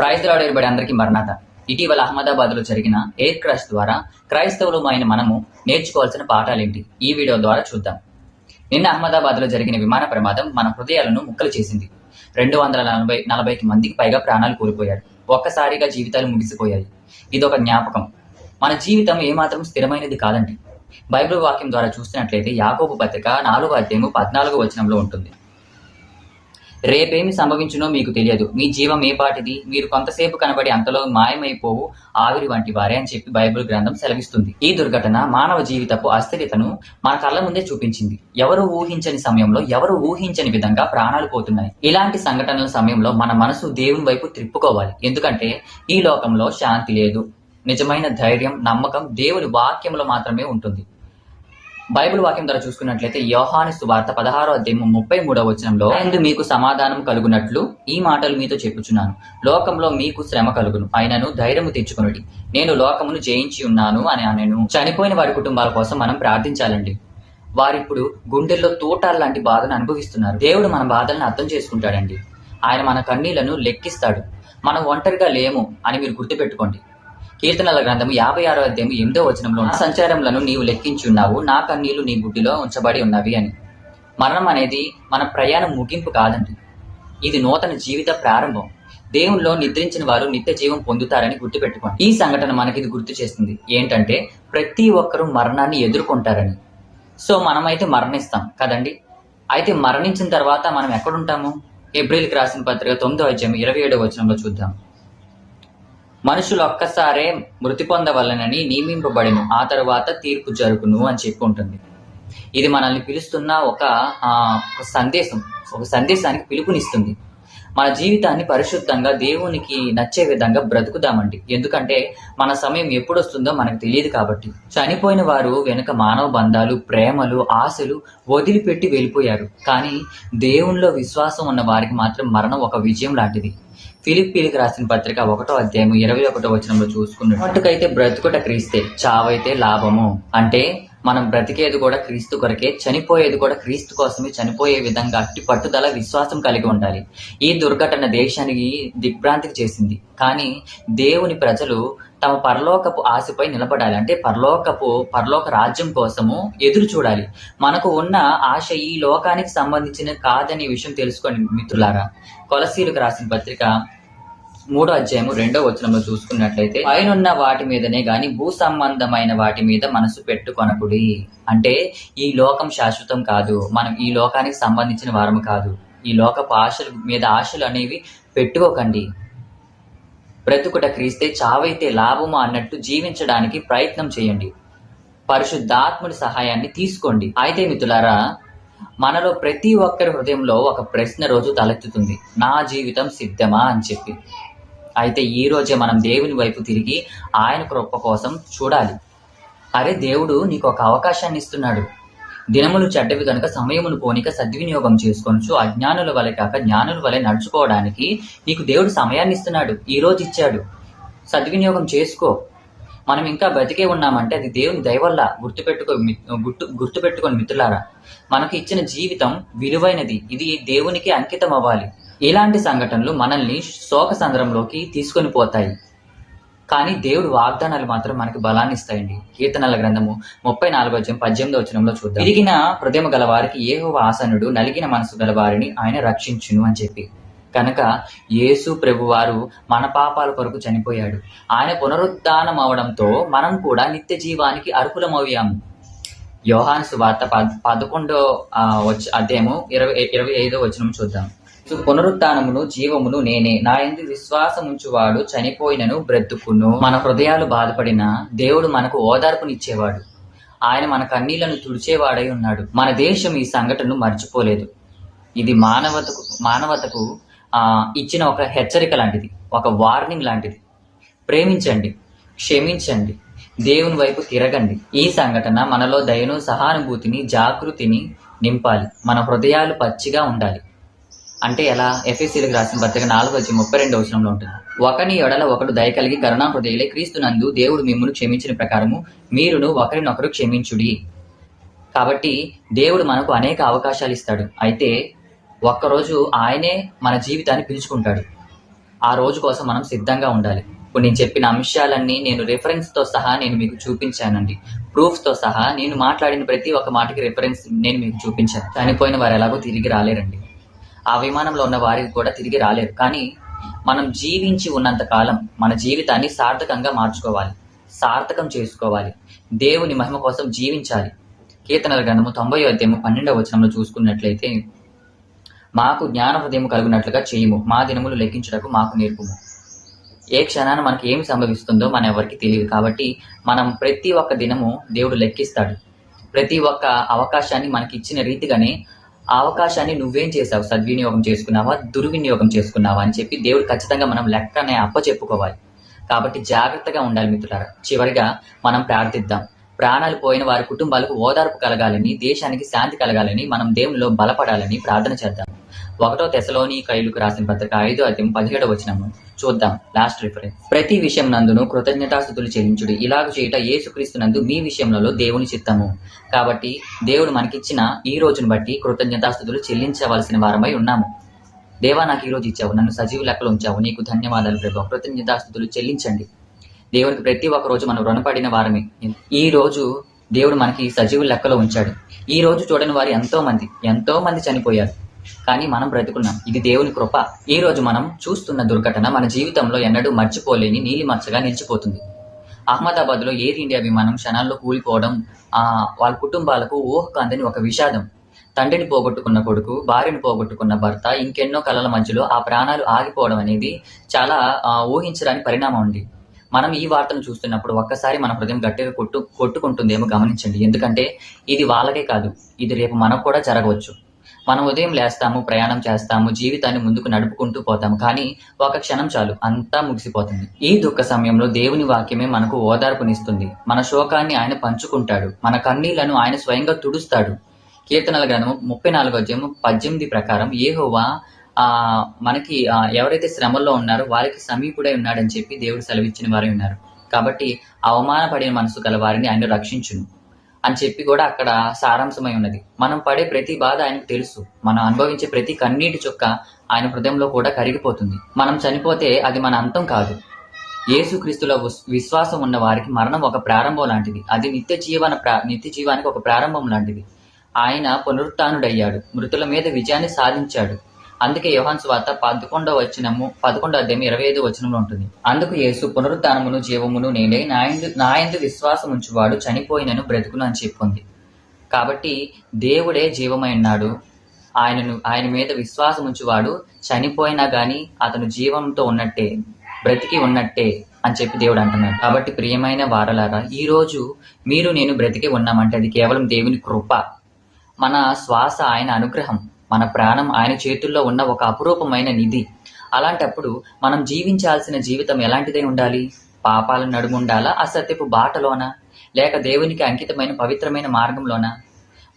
Praise లాడేబడి అందరికీ మరణాత. ఇటీవల అహ్మదాబాద్లో జరిగిన ఎయిర్ క్రాష్ ద్వారా క్రైస్తవులమైన మనము నేర్చుకోవాల్సిన పాఠాలేంటి? ఈ వీడియో ద్వారా చూద్దాం. నిన్న అహ్మదాబాద్లో జరిగిన విమాన ప్రమాదం మన హృదయాలను ముక్కలు చేసింది. రెండు వందల నలభై నలభైకి మందికి పైగా ప్రాణాలు కోల్పోయారు. ఒక్కసారిగా జీవితాలు ముగిసిపోయాయి. ఇదొక జ్ఞాపకం. మన జీవితం ఏమాత్రం స్థిరమైనది కాదండి. బైబిల్ వాక్యం ద్వారా చూసినట్లయితే యాకోబు పత్రిక నాలుగు అధ్యాయము పద్నాలుగు వచనంలో ఉంటుంది. రేపేమి సంభవించునో మీకు తెలియదు. మీ జీవం ఏ పాటిది? మీరు కొంతసేపు కనబడి అంతలో మాయమైపోవు. ఆవిరి వంటి వారే అని చెప్పి బైబిల్ గ్రంథం సెలవిస్తుంది. ఈ దుర్ఘటన మానవ జీవితపు అస్థిరతను మన కళ్ళ ముందే చూపించింది. ఎవరు ఊహించని సమయంలో ఎవరు ఊహించని విధంగా ప్రాణాలు పోతున్నాయి. ఇలాంటి సంఘటనల సమయంలో మన మనసు దేవుని వైపు త్రిప్పుకోవాలి. ఎందుకంటే ఈ లోకంలో శాంతి లేదు. నిజమైన ధైర్యం నమ్మకం దేవుని వాక్యంలో మాత్రమే ఉంటుంది. బైబిల్ వాక్యం ద్వారా చూసుకున్నట్లయితే యోహాను సువార్త పదహారో అధ్యాయం ముప్పై మూడవ వచనంలో అందు మీకు సమాధానం కలుగునట్లు ఈ మాటలు మీతో చెప్పుచున్నాను. లోకంలో మీకు శ్రమ కలుగును. అయినను ధైర్యము తెచ్చుకునుడి. నేను లోకమును జయించి ఉన్నాను అని అనెను. చనిపోయిన వారి కుటుంబాల కోసం మనం ప్రార్థించాలండి. వారిప్పుడు గుండెల్లో తోటాల లాంటి బాధను అనుభవిస్తున్నారు. దేవుడు మన బాధలను అర్థం చేసుకుంటాడండి. ఆయన మన కన్నీళ్ళను లెక్కిస్తాడు. మనం ఒంటరిగా లేము అని మీరు గుర్తుపెట్టుకోండి. కీర్తనల గ్రంథము యాభై ఆరో అధ్యాయం ఎనిమిదో వచనంలో నా సంచారములను నీవు లెక్కించి ఉన్నావు నా కన్నీళ్ళు నీ బుడ్డిలో ఉంచబడి ఉన్నవి అని. మరణం అనేది మన ప్రయాణం ముగింపు కాదండి. ఇది నూతన జీవిత ప్రారంభం. దేవునిలో నిద్రించిన వారు నిత్య జీవం పొందుతారని గుర్తుపెట్టుకోండి. ఈ సంఘటన మనకి ఇది గుర్తు చేస్తుంది. ఏంటంటే ప్రతి ఒక్కరూ మరణాన్ని ఎదుర్కొంటారని. సో మనమైతే మరణిస్తాం కదండి. అయితే మరణించిన తర్వాత మనం ఎక్కడుంటాము? ఏప్రిల్కి రాసిన పత్రిక తొమ్మిదో అధ్యాయం ఇరవై ఏడో వచనంలో చూద్దాం. మనుషులు ఒక్కసారే మృతి పొందవలనని నియమింపబడిను. ఆ తరువాత తీర్పు జరుగును అని చెప్పి ఉంటుంది. ఇది మనల్ని పిలుస్తున్న ఒక సందేశం. ఒక సందేశానికి పిలుపునిస్తుంది. మన జీవితాన్ని పరిశుద్ధంగా దేవునికి నచ్చే విధంగా బ్రతుకుదామండి. ఎందుకంటే మన సమయం ఎప్పుడు వస్తుందో మనకు తెలియదు కాబట్టి. చనిపోయిన వారు వెనుక మానవ బంధాలు ప్రేమలు ఆశలు వదిలిపెట్టి వెళ్ళిపోయారు. కానీ దేవునిలో విశ్వాసం ఉన్న వారికి మాత్రం మరణం ఒక విజయం లాంటిది. ఫిలిప్పీలకు రాసిన పత్రిక ఒకటో అధ్యాయం ఇరవై ఒకటో వచనంలో చూసుకున్నాడు మట్టుకైతే బ్రతుకుట క్రీస్తే చావైతే లాభము. అంటే మనం బ్రతికేది కూడా క్రీస్తు కొరకే చనిపోయేది కూడా క్రీస్తు కోసమే చనిపోయే విధంగా అట్టి పట్టుదల విశ్వాసం కలిగి ఉండాలి. ఈ దుర్ఘటన దేశానికి దిగ్భ్రాంతికి చేసింది. కానీ దేవుని ప్రజలు తమ పరలోకపు ఆశపై నిలబడాలి. అంటే పరలోకపు పరలోక రాజ్యం కోసము ఎదురు చూడాలి. మనకు ఉన్న ఆశ ఈ లోకానికి సంబంధించిన కాదనే విషయం తెలుసుకోండి మిత్రులారా. కొలసీలకు రాసిన పత్రిక మూడో అధ్యాయము రెండో వచనంలో చూసుకున్నట్లయితే పైనున్న వాటి మీదనే గాని భూ సంబంధమైన వాటి మీద మనసు పెట్టుకొనకుడి. అంటే ఈ లోకం శాశ్వతం కాదు. మనం ఈ లోకానికి సంబంధించిన వారము కాదు. ఈ లోకపు ఆశల మీద ఆశలు అనేవి పెట్టుకోకండి. బ్రతుకుట క్రీస్తే చావైతే లాభము అన్నట్టు జీవించడానికి ప్రయత్నం చేయండి. పరిశుద్ధాత్ముడి సహాయాన్ని తీసుకోండి. అయితే మిత్రులారా మనలో ప్రతి ఒక్కరి హృదయంలో ఒక ప్రశ్న రోజు తలెత్తుతుంది. నా జీవితం సిద్ధమా అని చెప్పి. అయితే ఈ రోజే మనం దేవుని వైపు తిరిగి ఆయన కృప కోసం చూడాలి. అరే దేవుడు నీకు ఒక అవకాశాన్ని ఇస్తున్నాడు. దినములు చెడ్డవి కనుక సమయమును పోనిక సద్వినియోగం చేసుకోవచ్చు అజ్ఞానుల వలె కాక జ్ఞానుల వలె నడుచుకోవడానికి నీకు దేవుడు సమయాన్ని ఇస్తున్నాడు ఈ రోజు ఇచ్చాడు. సద్వినియోగం చేసుకో. మనం ఇంకా బతికే ఉన్నామంటే అది దేవుని దయవల్ల గుర్తుపెట్టుకో గుర్తు గుర్తుపెట్టుకొని మిత్రులారా. మనకు ఇచ్చిన జీవితం విలువైనది. ఇది దేవునికి అంకితం అవ్వాలి ఇలాంటి సంఘటనలు మనల్ని శోక సంద్రంలోకి తీసుకొని పోతాయి. కానీ దేవుడు వాగ్దానాలు మాత్రం మనకి బలాన్ని ఇస్తాయండి. కీర్తనల గ్రంథము ముప్పై నాలుగో అధ్యాయం పద్దెనిమిదో వచనంలో చూద్దాం. ఇరిగిన హృదయం గల వారికి ఏహో ఆసనుడు నలిగిన మనసు గల వారిని ఆయన రక్షించును అని చెప్పి. కనుక యేసు ప్రభువారు మన పాపాల కొరకు చనిపోయాడు. ఆయన పునరుద్ధానం అవడంతో మనం కూడా నిత్య జీవానికి అర్హులమయ్యాము. యోహాను సువార్త పద్ పదకొండో వచ్చ అధ్యాయము ఇరవై ఇరవై ఐదో వచనం చూద్దాం. పునరుత్నమును జీవమును నేనే. నా ఎందు విశ్వాసముంచువాడు చనిపోయినను బ్రతుకును. మన హృదయాలు బాధపడిన దేవుడు మనకు ఓదార్పునిచ్చేవాడు. ఆయన మన కన్నీళ్ళను తుడిచేవాడై ఉన్నాడు. మన దేశం ఈ సంఘటనను మర్చిపోలేదు. ఇది మానవతకు మానవతకు ఇచ్చిన ఒక హెచ్చరిక లాంటిది. ఒక వార్నింగ్ లాంటిది. ప్రేమించండి. క్షమించండి. దేవుని వైపు తిరగండి. ఈ సంఘటన మనలో దయను సహానుభూతిని జాగృతిని నింపాలి. మన హృదయాలు పచ్చిగా ఉండాలి. అంటే ఎలా? ఎఫ్ఎస్సీలకు రాసిన పత్రిక నాలుగు వచ్చి ముప్పై రెండు అవసరంలో ఉంటుంది. ఒకని ఎడల ఒకడు దయ కలిగి కరుణా హృదయలే క్రీస్తునందు దేవుడు మిమ్మల్ని క్షమించిన ప్రకారము మీరును ఒకరినొకరు క్షమించుడి. కాబట్టి దేవుడు మనకు అనేక అవకాశాలు ఇస్తాడు. అయితే ఒక్కరోజు ఆయనే మన జీవితాన్ని పిలుచుకుంటాడు. ఆ రోజు కోసం మనం సిద్ధంగా ఉండాలి. ఇప్పుడు నేను చెప్పిన అంశాలన్నీ నేను రిఫరెన్స్తో సహా నేను మీకు చూపించానండి. ప్రూఫ్తో సహా నేను మాట్లాడిన ప్రతి ఒక్క మాటకి రెఫరెన్స్ నేను మీకు చూపించాను. చనిపోయిన వారు ఎలాగో తిరిగి రాలేరండి. ఆ విమానంలో ఉన్న వారికి కూడా తిరిగి రాలేరు కానీ మనం జీవించి ఉన్నంత కాలం మన జీవితాన్ని సార్థకంగా మార్చుకోవాలి. సార్థకం చేసుకోవాలి. దేవుని మహిమ కోసం జీవించాలి. కీర్తనల గ్రంథము తొంభై అధ్యాయము పన్నెండవ వచనంలో చూసుకున్నట్లయితే మాకు జ్ఞాన హృదయం కలుగునట్లుగా చేయము. మా దినములు లెక్కించుటకు మాకు నేర్పుము. ఏ క్షణాన మనకి ఏమి సంభవిస్తుందో మన ఎవరికి తెలియదు. కాబట్టి మనం ప్రతి ఒక్క దినము దేవుడు లెక్కిస్తాడు. ప్రతి ఒక్క అవకాశాన్ని మనకి ఇచ్చిన రీతిగానే ఆ అవకాశాన్ని నువ్వేం చేసావు సద్వినియోగం చేసుకున్నావా? దుర్వినియోగం చేసుకున్నావా? అని చెప్పి దేవుడు ఖచ్చితంగా మనం లెక్కనే అప్ప చెప్పుకోవాలి కాబట్టి జాగ్రత్తగా ఉండాలి మిత్రులారా. చివరిగా మనం ప్రార్థిద్దాం. ప్రాణాలు పోయిన వారి కుటుంబాలకు ఓదార్పు కలగాలని దేశానికి శాంతి కలగాలని మనం దేవునిలో బలపడాలని ప్రార్థన చేద్దాం. ఒకటో తెశలోని కైలుకు రాసిన పత్రిక ఐదో అధ్యయం పదిహేడు వచనము. చూద్దాం. లాస్ట్ రిఫరెన్స్ ప్రతి విషయం నందును కృతజ్ఞతాస్థుతులు చెల్లించుడు. ఇలాగ చేయుట ఏసుక్రీస్తు నందు మీ విషయంలో దేవుని చిత్తము. కాబట్టి దేవుడు మనకిచ్చిన ఈ రోజును బట్టి కృతజ్ఞతాస్థుతులు చెల్లించవలసిన వారమై ఉన్నాము. దేవా నాకు ఈ రోజు ఇచ్చావు. నన్ను సజీవ లెక్కలు ఉంచావు. నీకు ధన్యవాదాలు ప్రభావ కృతజ్ఞతాస్థుతులు చెల్లించండి. దేవునికి ప్రతి ఒక్క రోజు మనం రుణపడిన వారమే. ఈ రోజు దేవుడు మనకి సజీవ లెక్కలో ఉంచాడు. ఈ రోజు చూడని వారు ఎంతో మంది ఎంతో మంది చనిపోయారు. కానీ మనం బ్రతుకున్నాం. ఇది దేవుని కృప. ఈ రోజు మనం చూస్తున్న దుర్ఘటన మన జీవితంలో ఎన్నడూ మర్చిపోలేని నీలి మచ్చగా నిలిచిపోతుంది. అహ్మదాబాద్లో ఎయిర్ ఇండియా విమానం క్షణాల్లో కూలిపోవడం ఆ వాళ్ళ కుటుంబాలకు ఊహకు అందని ఒక విషాదం. తండ్రిని పోగొట్టుకున్న కొడుకు భార్యను పోగొట్టుకున్న భర్త ఇంకెన్నో కళల మధ్యలో ఆ ప్రాణాలు ఆగిపోవడం అనేది చాలా ఊహించడానికి పరిణామం ఉంది మనం ఈ వార్తను చూస్తున్నప్పుడు ఒక్కసారి మన హృదయం గట్టిగా కొట్టు కొట్టుకుంటుందేమో గమనించండి. ఎందుకంటే ఇది వాళ్ళకే కాదు ఇది రేపు మనకు కూడా జరగవచ్చు. మనం ఉదయం లేస్తాము ప్రయాణం చేస్తాము జీవితాన్ని ముందుకు నడుపుకుంటూ పోతాము కానీ ఒక క్షణం చాలు అంతా ముగిసిపోతుంది. ఈ దుఃఖ సమయంలో దేవుని వాక్యమే మనకు ఓదార్పునిస్తుంది. మన శోకాన్ని ఆయన పంచుకుంటాడు మన కన్నీళ్ళను ఆయన స్వయంగా తుడుస్తాడు. కీర్తనల గ్రంథం ముప్పై నాలుగో అధ్యాయము పద్దెనిమిది ప్రకారం ఏహోవా ఆ మనకి ఎవరైతే శ్రమల్లో ఉన్నారో వారికి సమీపుడై ఉన్నాడని చెప్పి దేవుడు సెలవిచ్చిన వారే ఉన్నారు. కాబట్టి అవమానపడిన మనసు గల వారిని ఆయన రక్షించును అని చెప్పి కూడా అక్కడ సారాంశమై ఉన్నది. మనం పడే ప్రతి బాధ ఆయనకు తెలుసు. మనం అనుభవించే ప్రతి కన్నీటి చుక్క ఆయన హృదయంలో కూడా కరిగిపోతుంది. మనం చనిపోతే అది మన అంతం కాదు. యేసుక్రీస్తులో విశ్వాసం ఉన్న వారికి మరణం ఒక ప్రారంభం లాంటిది. అది నిత్య జీవన ప్రా- నిత్య జీవానికి ఒక ప్రారంభం లాంటిది. ఆయన పునరుత్డయ్యాడు మృతుల మీద విజయాన్ని సాధించాడు. అందుకే యోహాన్స్ వార్త పదకొండవ వచనము పదకొండో అధ్యాయం ఇరవై ఐదు వచనంలో ఉంటుంది. అందుకు యేసు పునరుద్ధానమును జీవమును నేనే నాయందు నాయందు విశ్వాసం ఉంచువాడు చనిపోయినను బ్రతుకును అని చెప్పుంది. కాబట్టి దేవుడే జీవమై ఉన్నాడు. ఆయనను ఆయన మీద విశ్వాసం ఉంచువాడు చనిపోయినా గాని అతను జీవంతో ఉన్నట్టే బ్రతికి ఉన్నట్టే అని చెప్పి దేవుడు అంటున్నాడు. కాబట్టి ప్రియమైన వారలారా ఈ రోజు మీరు నేను బ్రతికి ఉన్నామంటే అది కేవలం దేవుని కృప. మన శ్వాస ఆయన అనుగ్రహం. మన ప్రాణం ఆయన చేతుల్లో ఉన్న ఒక అపురూపమైన నిధి. అలాంటప్పుడు మనం జీవించాల్సిన జీవితం ఎలాంటిదై ఉండాలి? పాపాల నడుముండాలా అసత్యపు బాటలోనా? లేక దేవునికి అంకితమైన పవిత్రమైన మార్గంలోనా?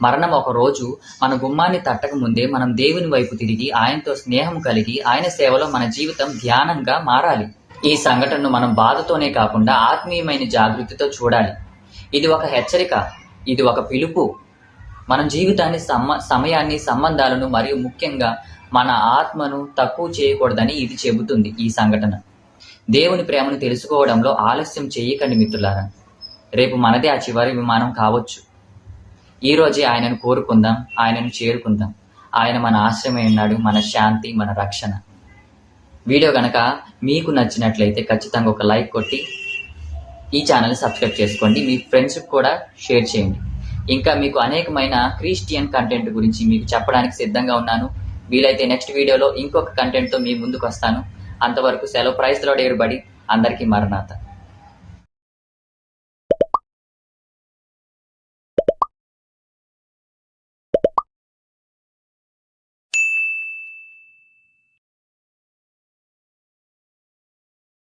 మరణం ఒక రోజు మన గుమ్మాన్ని తట్టక ముందే మనం దేవుని వైపు తిరిగి ఆయనతో స్నేహం కలిగి ఆయన సేవలో మన జీవితం ధ్యానంగా మారాలి. ఈ సంఘటనను మనం బాధతోనే కాకుండా ఆత్మీయమైన జాగృతితో చూడాలి. ఇది ఒక హెచ్చరిక ఇది ఒక పిలుపు మన జీవితాన్ని సమ సమయాన్ని సంబంధాలను మరియు ముఖ్యంగా మన ఆత్మను తక్కువ చేయకూడదని ఇది చెబుతుంది ఈ సంఘటన. దేవుని ప్రేమను తెలుసుకోవడంలో ఆలస్యం చేయకండి మిత్రులారా. రేపు మనదే ఆ చివరి విమానం కావచ్చు. ఈరోజే ఆయనను కోరుకుందాం ఆయనను చేరుకుందాం. ఆయన మన ఆశ్రమే ఉన్నాడు మన శాంతి మన రక్షణ. వీడియో గనక మీకు నచ్చినట్లయితే ఖచ్చితంగా ఒక లైక్ కొట్టి ఈ ఛానల్ సబ్స్క్రైబ్ చేసుకోండి మీ ఫ్రెండ్స్కి కూడా షేర్ చేయండి. ఇంకా మీకు అనేకమైన క్రిస్టియన్ కంటెంట్ గురించి మీకు చెప్పడానికి సిద్ధంగా ఉన్నాను. వీలైతే నెక్స్ట్ వీడియోలో ఇంకొక కంటెంట్తో మీ ముందుకు వస్తాను అంతవరకు సెలవు ప్రైస్లో డేరుబడి అందరికీ మరణాత.